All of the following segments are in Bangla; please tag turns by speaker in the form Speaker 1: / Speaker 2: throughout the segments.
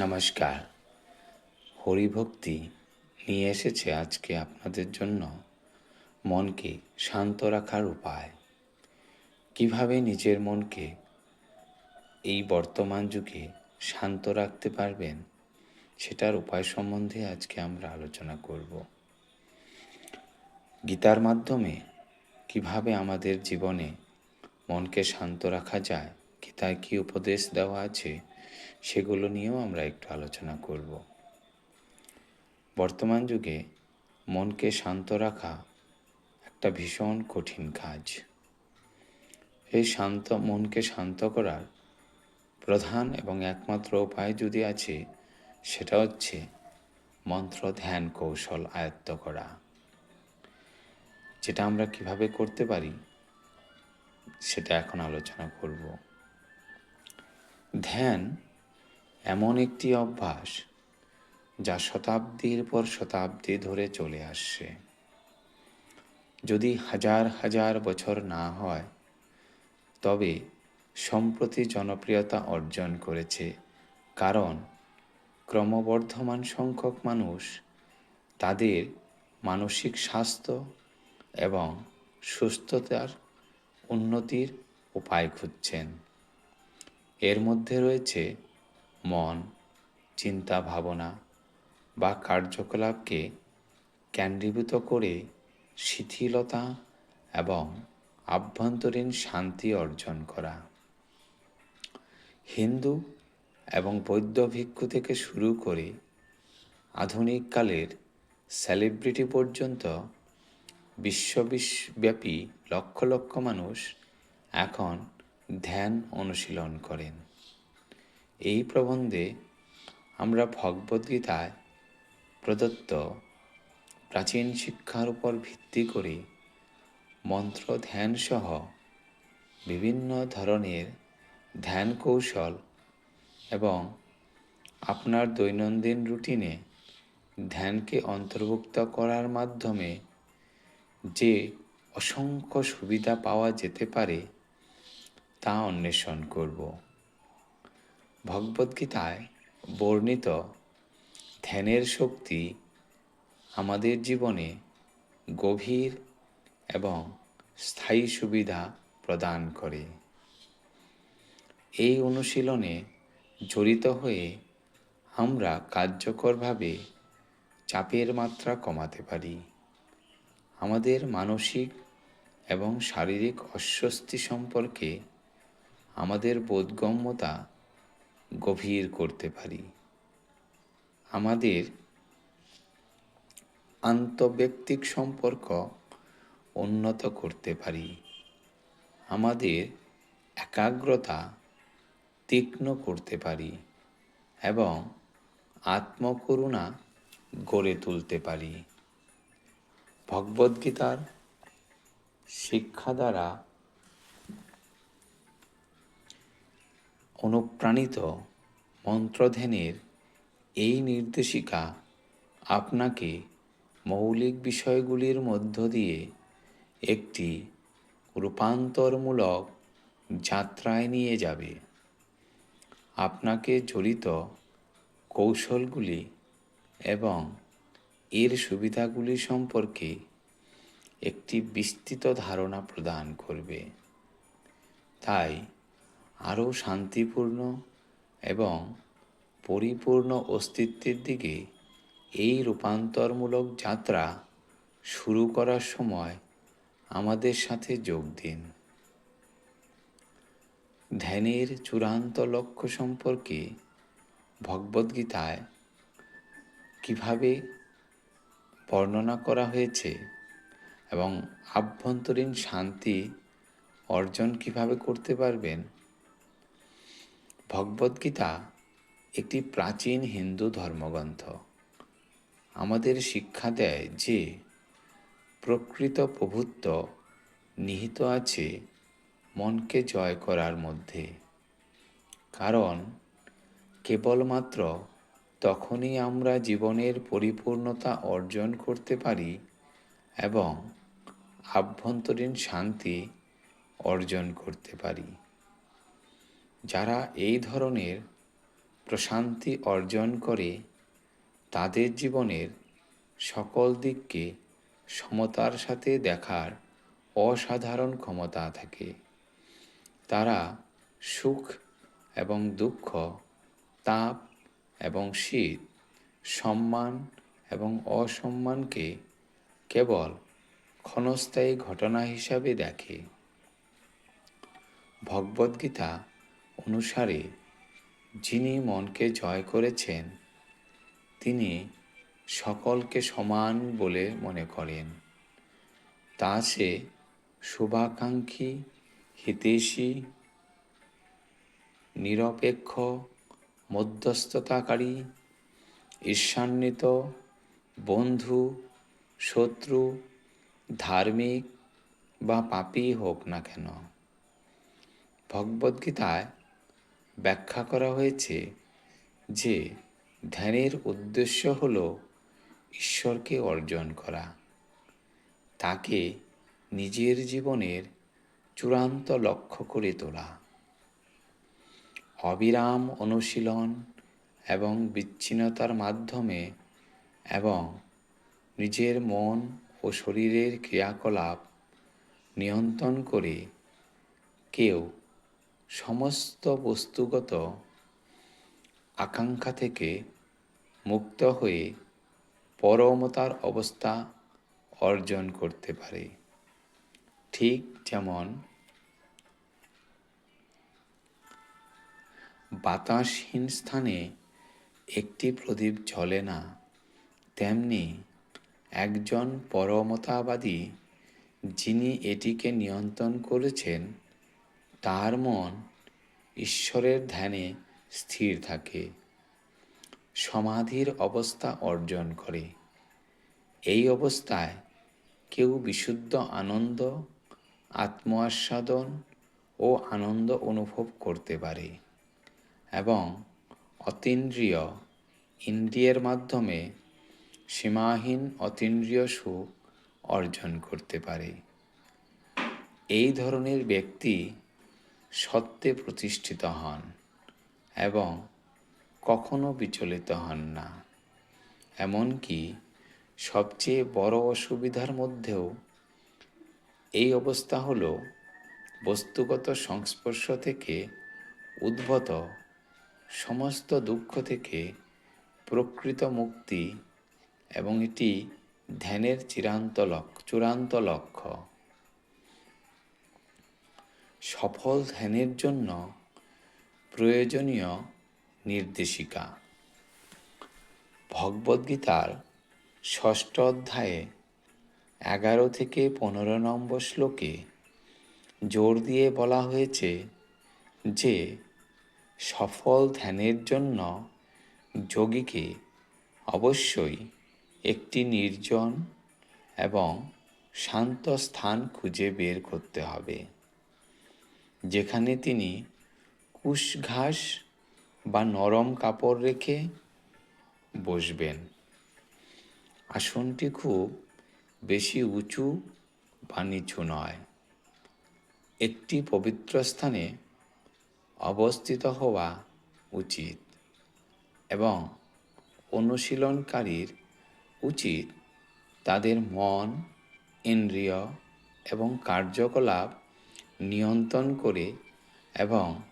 Speaker 1: নমস্কার। হরিভক্তি নিয়ে এসেছে আজকে আপনাদের জন্য মনকে শান্ত রাখার উপায়। কীভাবে নিজের মনকে এই বর্তমান যুগে শান্ত রাখতে পারবেন সেটার উপায় সম্বন্ধে আজকে আমরা আলোচনা করব। গীতার মাধ্যমে কীভাবে আমাদের জীবনে মনকে শান্ত রাখা যায়, গীতায় কী উপদেশ দেওয়া আছে? সেগুলো নিয়েও আমরা একটু আলোচনা করব। বর্তমান যুগে মনকে শান্ত রাখা একটা ভীষণ কঠিন কাজ। এই শান্ত, মনকে শান্ত করার প্রধান এবং একমাত্র উপায় যদি আছে, সেটা হচ্ছে মন্ত্র ধ্যান কৌশল আয়ত্ত করা। যেটা আমরা কীভাবে করতে পারি, সেটা এখন আলোচনা করব। ধ্যান এমন একটি অভ্যাস যা শতাব্দীর পর শতাব্দী ধরে চলে আসছে। যদি হাজার হাজার বছর না হয়, তবে সম্প্রতি জনপ্রিয়তা অর্জন করেছে, কারণ ক্রমবর্ধমান সংখ্যক মানুষ তাদের মানসিক স্বাস্থ্য এবং সুস্থতার উন্নতির উপায় খুঁজছেন। এর মধ্যে রয়েছে মন, চিন্তা, ভাবনা বা কার্যকলাপকে কেন্দ্রীভূত করে শিথিলতা এবং আভ্যন্তরীণ শান্তি অর্জন করা। হিন্দু এবং বৌদ্ধ ভিক্ষু থেকে শুরু করে আধুনিককালের সেলিব্রিটি পর্যন্ত বিশ্বব্যাপী লক্ষ লক্ষ মানুষ এখন ধ্যান অনুশীলন করেন। এই প্রবন্ধে আমরা ভগবদ্গীতায় প্রদত্ত প্রাচীন শিক্ষার উপর ভিত্তি করে মন্ত্র ধ্যান সহ বিভিন্ন ধরনের ধ্যান কৌশল এবং আপনার দৈনন্দিন রুটিনে ধ্যানকে অন্তর্ভুক্ত করার মাধ্যমে যে অসংখ্য সুবিধা পাওয়া যেতে পারে তা অন্বেষণ করব। ভগবদ্গীতায় বর্ণিত, ধ্যানের শক্তি আমাদের জীবনে গভীর এবং স্থায়ী সুবিধা প্রদান করে। এই অনুশীলনে জড়িত হয়ে আমরা কার্যকরভাবে চাপের মাত্রা কমাতে পারি। আমাদের মানসিক এবং শারীরিক অস্বস্তি সম্পর্কে আমাদের বোধগম্যতা গভীর করতে পারি। আমাদের আন্তব্যক্তিক সম্পর্ক উন্নত করতে পারি। আমাদের একাগ্রতা তীক্ষ্ণ করতে পারি এবং আত্মকরুণা গড়ে তুলতে পারি। ভগবদ্গীতার শিক্ষা দ্বারা অনুপ্রাণিত মন্ত্রধ্যানের এই নির্দেশিকা আপনাকে মৌলিক বিষয়গুলির মধ্য দিয়ে একটি রূপান্তরমূলক যাত্রায় নিয়ে যাবে। আপনাকে জড়িত কৌশলগুলি এবং এর সুবিধাগুলি সম্পর্কে একটি বিস্তৃত ধারণা প্রদান করবে। তাই আরও শান্তিপূর্ণ এবং পরিপূর্ণ অস্তিত্বের দিকে এই রূপান্তরমূলক যাত্রা শুরু করার সময় আমাদের সাথে যোগ দিন। ধ্যানের চূড়ান্ত লক্ষ্য সম্পর্কে ভগবদ্গীতায় কীভাবে বর্ণনা করা হয়েছে এবং আভ্যন্তরীণ শান্তি অর্জন কীভাবে করতে পারবেন ভগবদ্গীতা একটি প্রাচীন হিন্দু ধর্মগ্রন্থ। আমাদের শিক্ষা দেয় যে প্রকৃত প্রভুত্ব নিহিত আছে মনকে জয় করার মধ্যে। কারণ কেবলমাত্র তখনই আমরা জীবনের পরিপূর্ণতা অর্জন করতে পারি এবং আভ্যন্তরীণ শান্তি অর্জন করতে পারি। যারা এই ধরনের প্রশান্তি অর্জন করে, তাদের জীবনের সকল দিককে সমতার সাথে দেখার অসাধারণ ক্ষমতা থাকে। তারা সুখ এবং দুঃখ, তাপ এবং শীত, সম্মান এবং অসম্মানকে কেবল ক্ষণস্থায়ী ঘটনা হিসাবে দেখে। ভগবদ্গীতা অনুসারে যিনি মনকে জয় করেছেন, তিনি সকলকে সমান বলে মনে করেন। তা সে শুভাকাঙ্ক্ষী, হিতেশী, নিরপেক্ষ, মধ্যস্থতাকারী, ঈর্ষান্বিত, বন্ধু, শত্রু, ধার্মিক বা পাপী হোক না কেন। ভগবদ্গীতায় ব্যাখ্যা করা হয়েছে যে ধ্যানের উদ্দেশ্য হল ঈশ্বরকে অর্জন করা। তাকে নিজের জীবনের চূড়ান্ত লক্ষ্য করে তোলা। অবিরাম অনুশীলন এবং বিচ্ছিন্নতার মাধ্যমে এবং নিজের মন ও শরীরের ক্রিয়াকলাপ নিয়ন্ত্রণ করে কেউ সমস্ত বস্তুগত আকাঙ্ক্ষা থেকে মুক্ত হয়ে পরমতার অবস্থা অর্জন করতে পারে। ঠিক যেমন বাতাসহীন স্থানে একটি প্রদীপ জ্বলে না, তেমনি একজন পরমতাবাদী যিনি এটিকে নিয়ন্ত্রণ করেছেন তার মন ঈশ্বরের ধ্যানে স্থির থাকে, সমাধির অবস্থা অর্জন করে। এই অবস্থায় কেউ বিশুদ্ধ আনন্দ আত্ম আস্বাদন ও আনন্দ অনুভব করতে পারে এবং অতীন্দ্রিয় ইন্দ্রিয়ের মাধ্যমে সীমাহীন অতীন্দ্রিয় সুখ অর্জন করতে পারে। এই ধরনের ব্যক্তি সত্যে প্রতিষ্ঠিত হন এবং কখনো বিচলিত হন না। এমনকি সবচেয়ে বড় অসুবিধার মধ্যেও এই অবস্থা হল বস্তুগত সংস্পর্শ থেকে উদ্ভূত সমস্ত দুঃখ থেকে প্রকৃত মুক্তি এবং এটি ধ্যানের চিরান্ত লক্ষ্য চূড়ান্ত লক্ষ্য। সফল ধ্যানের জন্য প্রয়োজনীয় নির্দেশিকা। ভগবদ্গীতার ষষ্ঠ অধ্যায়ে এগারো থেকে পনেরো নম্বর শ্লোকে জোর দিয়ে বলা হয়েছে যে, সফল ধ্যানের জন্য যোগীকে অবশ্যই একটি নির্জন এবং শান্ত স্থান খুঁজে বের করতে হবে। যেখানে তিনি কুশ ঘাস বা নরম কাপড় রেখে বসবেন। আসনটি খুব বেশি উঁচু বা নিচু নয়। একটি পবিত্র স্থানে অবস্থিত হওয়া উচিত এবং অনুশীলনকারীর উচিত তাদের মন, ইন্দ্রিয় এবং কার্যকলাপ নিয়ন্ত্রণ করে এবং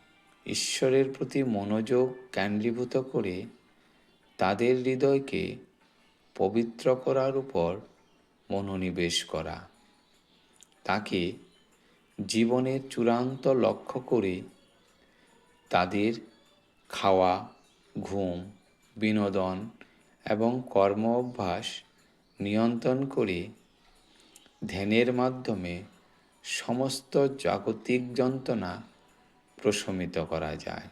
Speaker 1: ঈশ্বরের প্রতি মনোযোগ কেন্দ্রীভূত করে তাদের হৃদয়কে পবিত্র করার উপর মনোনিবেশ করা। তাকে জীবনের চূড়ান্ত লক্ষ্য করে তাদের খাওয়া, ঘুম, বিনোদন এবং কর্ম অভ্যাস নিয়ন্ত্রণ করে ধ্যানের মাধ্যমে সমস্ত জাগতিক যন্ত্রণা প্রশমিত করা যায়।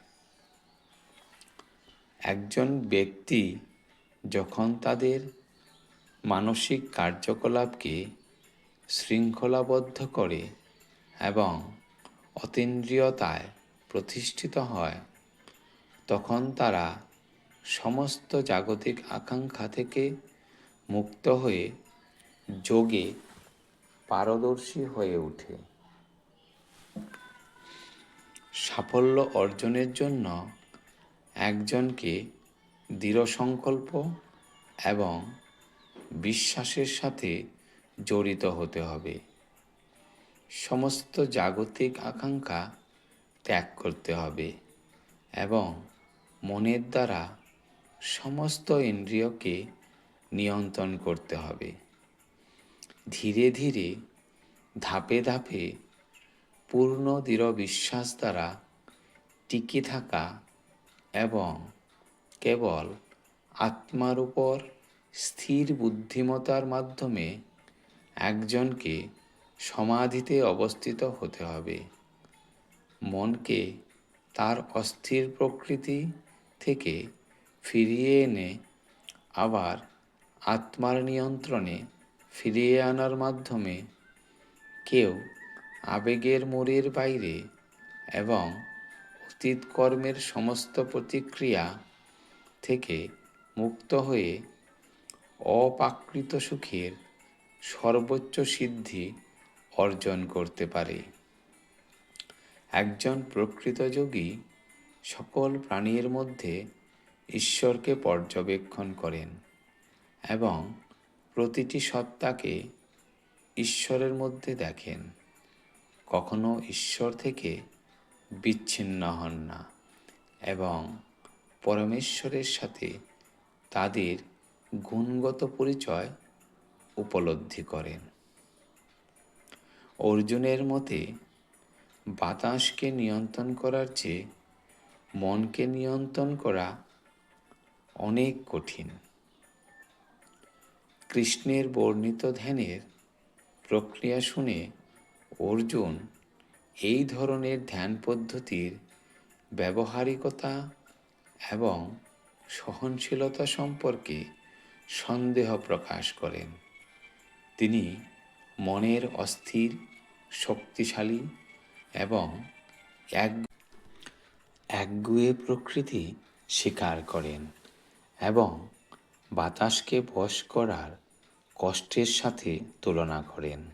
Speaker 1: একজন ব্যক্তি যখন তাদের মানসিক কার্যকলাপকে শৃঙ্খলাবদ্ধ করে এবং অতীন্দ্রিয়তায় প্রতিষ্ঠিত হয়, তখন তারা সমস্ত জাগতিক আকাঙ্ক্ষা থেকে মুক্ত হয়ে যোগে পারদর্শী হয়ে ওঠে। সাফল্য অর্জনের জন্য একজনকে দৃঢ় সংকল্প এবং বিশ্বাসের সাথে জড়িত হতে হবে। সমস্ত জাগতিক আকাঙ্ক্ষা ত্যাগ করতে হবে এবং মনের দ্বারা সমস্ত ইন্দ্রিয়কে নিয়ন্ত্রণ করতে হবে। ধীরে ধীরে ধাপে ধাপে পূর্ণ দৃঢ় বিশ্বাস দ্বারা টিকে থাকা এবং কেবল আত্মার উপর স্থির বুদ্ধিমতার মাধ্যমে একজনকে সমাধিতে অবস্থিত হতে হবে। মনকে তার অস্থির প্রকৃতি থেকে ফিরিয়ে এনে আবার আত্মার নিয়ন্ত্রণে ফিরিয়ে আনার মাধ্যমে কেউ আবেগের মোড়ের বাইরে এবং অতীত কর্মের সমস্ত প্রতিক্রিয়া থেকে মুক্ত হয়ে অপাকৃত সুখের সর্বোচ্চ সিদ্ধি অর্জন করতে পারে। একজন প্রকৃত যোগী সকল প্রাণীর মধ্যে ঈশ্বরকে পর্যবেক্ষণ করেন এবং প্রতিটি সত্তাকে ঈশ্বরের মধ্যে দেখেন। কখনো ঈশ্বর থেকে বিচ্ছিন্ন হন না এবং পরমেশ্বরের সাথে তাদের গুণগত পরিচয় উপলব্ধি করেন। অর্জুনের মতে, বাতাসকে নিয়ন্ত্রণ করার চেয়ে মনকে নিয়ন্ত্রণ করা অনেক কঠিন। কৃষ্ণের বর্ণিত ধ্যানের প্রক্রিয়া শুনে অর্জুন এই ধরনের ধ্যান পদ্ধতির ব্যবহারিকতা এবং সহনশীলতা সম্পর্কে সন্দেহ প্রকাশ করেন। তিনি মনের অস্থির, শক্তিশালী এবং এক একগুয়ে প্রকৃতি স্বীকার করেন এবং বাতাসকে বশ করার কষ্টের সাথে তুলনা করেন।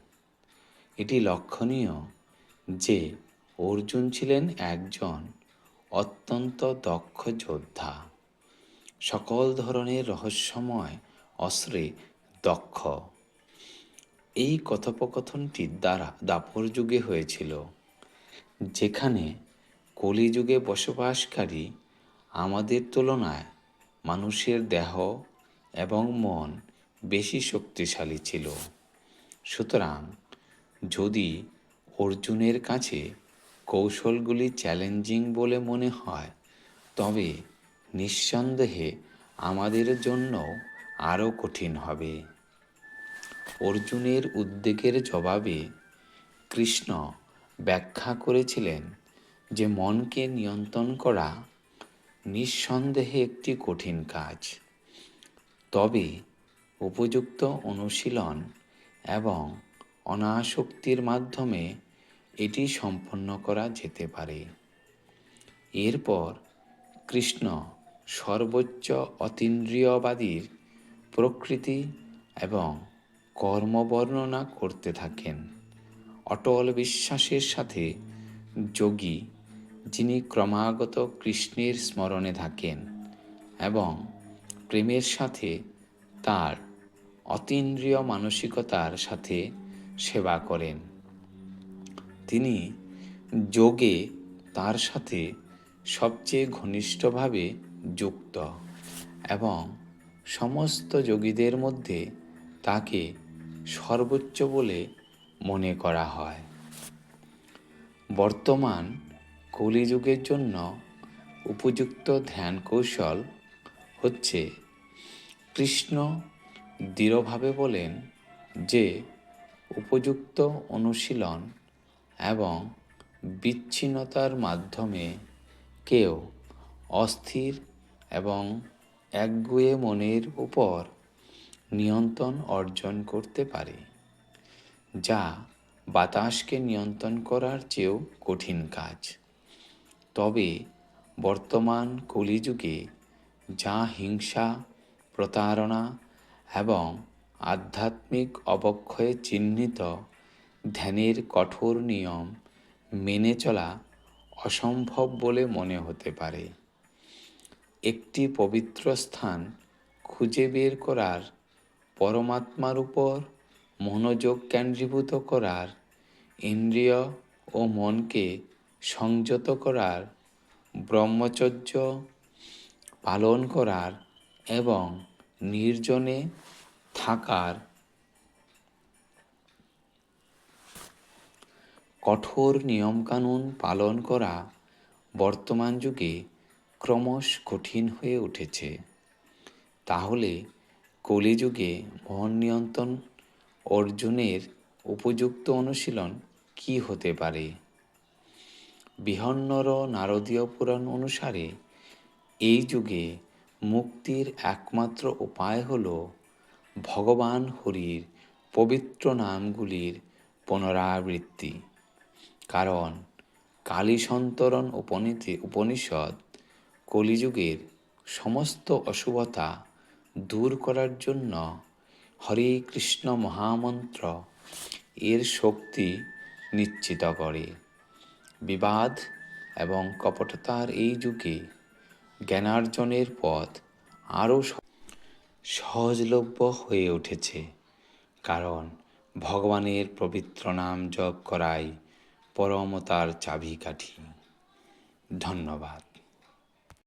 Speaker 1: এটি লক্ষণীয় যে অর্জুন ছিলেন একজন অত্যন্ত দক্ষ যোদ্ধা। সকল ধরনের রহস্যময় অস্ত্রে দক্ষ। এই কথোপকথনটি দ্বারা দাপর যুগে হয়েছিল, যেখানে কলিযুগে বসবাসকারী আমাদের তুলনায় মানুষের দেহ এবং মন বেশি শক্তিশালী ছিল। সুতরাং যদি অর্জুনের কাছে কৌশলগুলি চ্যালেঞ্জিং বলে মনে হয়, তবে নিঃসন্দেহে আমাদের জন্য আরও কঠিন হবে। অর্জুনের উদ্বেগের জবাবে কৃষ্ণ ব্যাখ্যা করেছিলেন যে মনকে নিয়ন্ত্রণ করা নিঃসন্দেহে একটি কঠিন কাজ। তবে উপযুক্ত অনুশীলন এবং অনাসক্তির মাধ্যমে এটি সম্পন্ন করা যেতে পারে। এরপর কৃষ্ণ সর্বোচ্চ অতীন্দ্রিয়বাদীর প্রকৃতি এবং কর্ম বর্ণনা করতে থাকেন। অটল বিশ্বাসের সাথে যোগী, যিনি ক্রমাগত কৃষ্ণের স্মরণে থাকেন এবং প্রেমের সাথে তার অতীন্দ্রিয় মানসিকতার সাথে সেবা করেন। তিনি যোগে তার সাথে সবচেয়ে ঘনিষ্ঠভাবে যুক্ত এবং সমস্ত যোগীদের মধ্যে তাকে সর্বোচ্চ বলে মনে করা হয়। বর্তমান কলিযুগের জন্য উপযুক্ত ধ্যান কৌশল হচ্ছে কৃষ্ণ দৃঢ়ভাবে বলেন যে উপযুক্ত অনুশীলন এবং বিচ্ছিন্নতার মাধ্যমে কেউ অস্থির এবং একগুয়ে মনের উপর নিয়ন্ত্রণ অর্জন করতে পারে, যা বাতাসকে নিয়ন্ত্রণ করার চেয়েও কঠিন কাজ। তবে বর্তমান কলিযুগে যা হিংসা প্রতারণা এবং আধ্যাত্মিক অবক্ষয়ে চিহ্নিত ধ্যানের কঠোর নিয়ম মেনে চলা অসম্ভব বলে মনে হতে পারে। একটি পবিত্র স্থান খুঁজে বের করার, পরমাত্মার উপর মনোযোগ কেন্দ্রীভূত করার, ইন্দ্রিয় ও মনকে সংযত করার, ব্রহ্মচর্য পালন করার এবং নির্জনে থাকার কঠোর নিয়মকানুন পালন করা বর্তমান যুগে ক্রমশ কঠিন হয়ে উঠেছে। তাহলে কলিযুগে মন নিয়ন্ত্রণ অর্জুনের উপযুক্ত অনুশীলন কি হতে পারে? বিহন্নর নারদীয় পুরাণ অনুসারে এই যুগে মুক্তির একমাত্র উপায় হল ভগবান হরির পবিত্র নামগুলির পুনরাবৃত্তি। কারণ কালী সন্তরণ উপনীতি উপনিষদ কলিযুগের সমস্ত অশুভতা দূর করার জন্য হরে কৃষ্ণ মহামন্ত্র এর শক্তি নিশ্চিত করে। বিবাদ এবং কপটতার এই যুগে জ্ঞানার্জনের পথ আরও সহজলভ্য হয়ে উঠেছে। কারণ ভগবানের পবিত্র নাম জপ করাই পরমতার চাবিকাঠি। ধন্যবাদ।